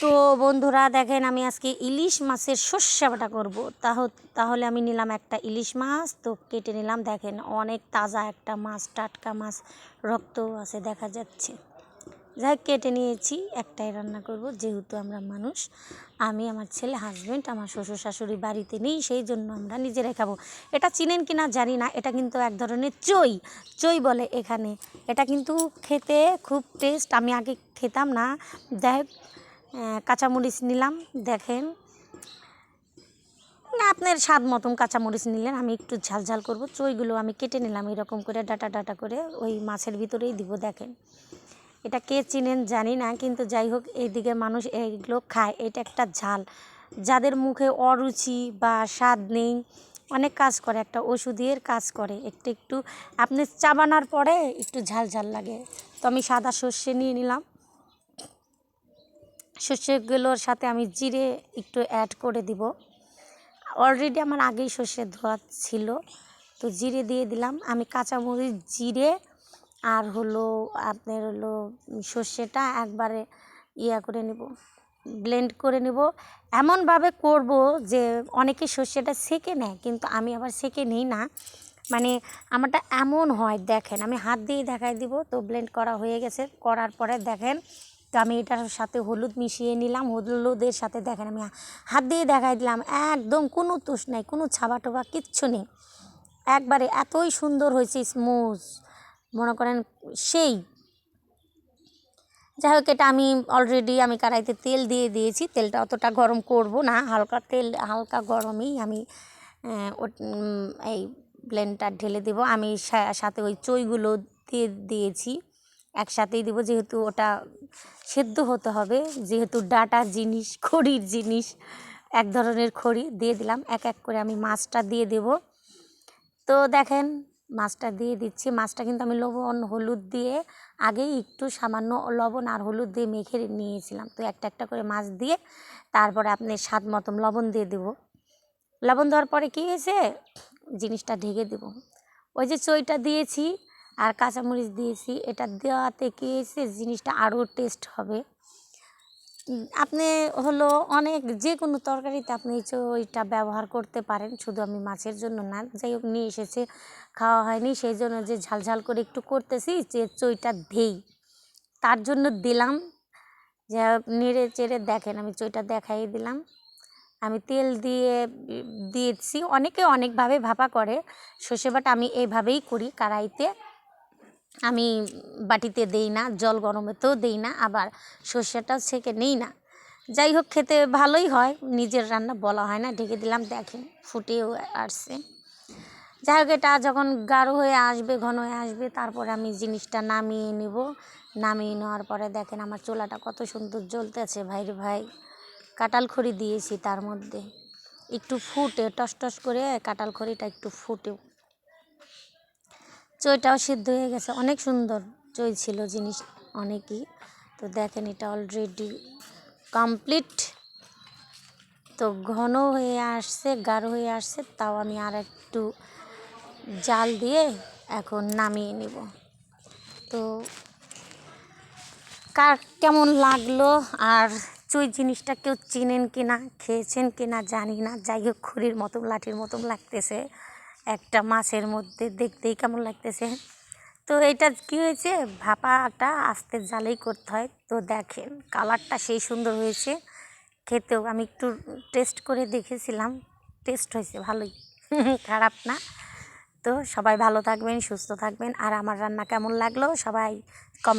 তো বন্ধুরা দেখেন আমি আজকে ইলিশ মাছের সর্ষে বাটা করব। তাহ- তাহলে আমি নিলাম একটা ইলিশ মাছ, তো কেটে নিলাম। দেখেন অনেক তাজা একটা মাছ, টাটকা মাছ, রক্ত আছে, দেখা যাচ্ছে। যাই কেটে নিয়েছি, একটাই রান্না করব। যেহেতু আমরা মানুষ, আমি, আমার ছেলে হাজবেন্ড আমার শ্বশুর শাশুড়ি বাড়িতে নেই, সেই জন্য আমরা নিজেরাই খাব। এটা চিনেন কি না জানি না, এটা কিন্তু এক ধরনের চই। চই বলে এখানে। এটা কিন্তু খেতে খুব টেস্ট আমি আগে খেতাম না। যাই কাঁচামরিচ নিলাম, দেখেন। আপনার স্বাদ মতন কাঁচামরিচ নিলেন, আমি একটু ঝাল ঝাল করব। চইগুলো আমি কেটে নিলাম, এরকম করে ডাটা ডাটা করে ওই মাছের ভিতরেই দিব, দেখেন। এটা কে চিনেন জানি না, কিন্তু যাই হোক, এইদিকে মানুষ এইগুলো খায়, এটা একটা ঝাল। যাদের মুখে অরুচি বা স্বাদ নেই, অনেক কাজ করে, একটা ওষুধের কাজ করে, একটু একটু। আপনি চাবানার পরে একটু ঝাল ঝাল লাগে। তো আমি সাদা সর্ষে নিয়ে নিলাম। সর্ষেগুলোর সাথে আমি জিরে একটু অ্যাড করে দিব। অলরেডি আমার আগেই সর্ষে ধোয়া ছিল, তো জিরে দিয়ে দিলাম। আমি কাঁচামরিচ, জিরে আর হলো আপনার হলো সর্ষেটা একবারে ইয়া করে নেব ব্লেন্ড করে নেব। এমনভাবে করব যে অনেকে সর্ষেটা সেকে নেয়, কিন্তু আমি আবার সেকে নিই না। মানে আমারটা এমন হয়, দেখেন, আমি হাত দিয়ে দেখাই দিব, তো ব্লেন্ড করা হয়ে গেছে। করার পরে দেখেন তো আমি এটার সাথে হলুদ মিশিয়ে নিলাম। হলুদের সাথে দেখেন আমি হাত দিয়ে দেখাই দিলাম। একদম কোনো তুষ নাই, কোনো ছাবা টোবা কিচ্ছু নেই। একবারে এতই সুন্দর হয়েছে স্মুথ মনে করেন সেই। যাই হোক, এটা আমি অলরেডি আমি কড়াইতে তেল দিয়ে দিয়েছি। তেলটা অতটা গরম করব না, হালকা তেল, হালকা গরমেই আমি এই ব্লেন্ডটা ঢেলে দেব। আমি সাথে ওই চইগুলো দিয়ে দিয়েছি। একসাথেই দেবো যেহেতু ওটা সেদ্ধ হতে হবে। যেহেতু ডাটা জিনিস, খড়ির জিনিস, এক ধরনের খড়ি দিয়ে দিলাম। এক এক করে আমি মাছটা দিয়ে দেবো। তো দেখেন, মাছটা দিয়ে দিচ্ছি। মাছটা কিন্তু আমি লবণ, হলুদ দিয়ে আগেই একটু সামান্য লবণ আর হলুদ দিয়ে মেখে নিয়েছিলাম। তো একটা একটা করে মাছ দিয়ে তারপরে আপনি স্বাদ মতন লবণ দিয়ে দেব। লবণ দেওয়ার পরে কী হয়েছে? জিনিসটা ঢেকে দেব। ওই যে চইটা দিয়েছি আর কাঁচামরিচ দিয়েছি। এটা দেওয়াতে কী হয়েছে জিনিসটা আরও টেস্ট হবে। আপনি হলো অনেক যে কোনো তরকারিতে আপনি এই চইটা ব্যবহার করতে পারেন। শুধু আমি মাছের জন্য না, যাই হোক নিয়ে এসেছে, খাওয়া হয়নি। সেই জন্য যে ঝাল ঝাল করে একটু করতেছি যে চইটা দেই। তার জন্য দিলাম। যে নেড়ে চেড়ে দেখেন, আমি চইটা দেখাই দিলাম। আমি তেল দিয়ে দিয়েছি। অনেকে অনেকভাবে ভাপা করে। সর্ষে বাটা আমি এইভাবেই করি, কড়াইতে। আমি বাটিতে দেই না, জল গরমেতেও দেই না, আবার সর্ষেটাও ছেঁকে নেই না। যাই হোক, খেতে ভালোই হয়, নিজের রান্না বলা হয় না, ঢেকে দিলাম, দেখেন, ফুটেও আসছে। যাই হোক, এটা যখন গাঢ় হয়ে আসবে, ঘন হয়ে আসবে, তারপরে আমি জিনিসটা নামিয়ে নেব। নামিয়ে নেওয়ার পরে দেখেন, আমার চোলাটা কত সুন্দর জ্বলতেছে ভাইরে ভাই। কাটাল খড়ি দিয়েছি তার মধ্যে। একটু ফুটে, টস টস করে কাটাল খড়িটা একটু ফুটেও চইটাও সিদ্ধ হয়ে গেছে। অনেক সুন্দর চই ছিল জিনিস, অনেকই। তো দেখেন এটা অলরেডি কমপ্লিট তো ঘন হয়ে আসছে, গাঢ় হয়ে আসছে, তাও আমি আর একটু জাল দিয়ে এখন নামিয়ে নিব। তো কার কেমন লাগল আর চই জিনিসটা কেউ চিনেন কি না খেয়েছেন কি না জানি না। যাই হোক, খড়ির মতন, লাঠির মতন লাগতেছে। একটা মাছের মধ্যে দেখতেই কেমন লাগতেছে। তো এটা কি হয়েছে? ভাপাটা আস্তে জালেই করতে হয়। তো দেখেন, কালারটা সেই সুন্দর হয়েছে। খেতেও আমি একটু টেস্ট করে দেখেছিলাম। টেস্ট হয়েছে, ভালোই। খারাপ না। তো সবাই ভালো থাকবেন, সুস্থ থাকবেন। আর আমার রান্না কেমন লাগল? সবাই কমেন্ট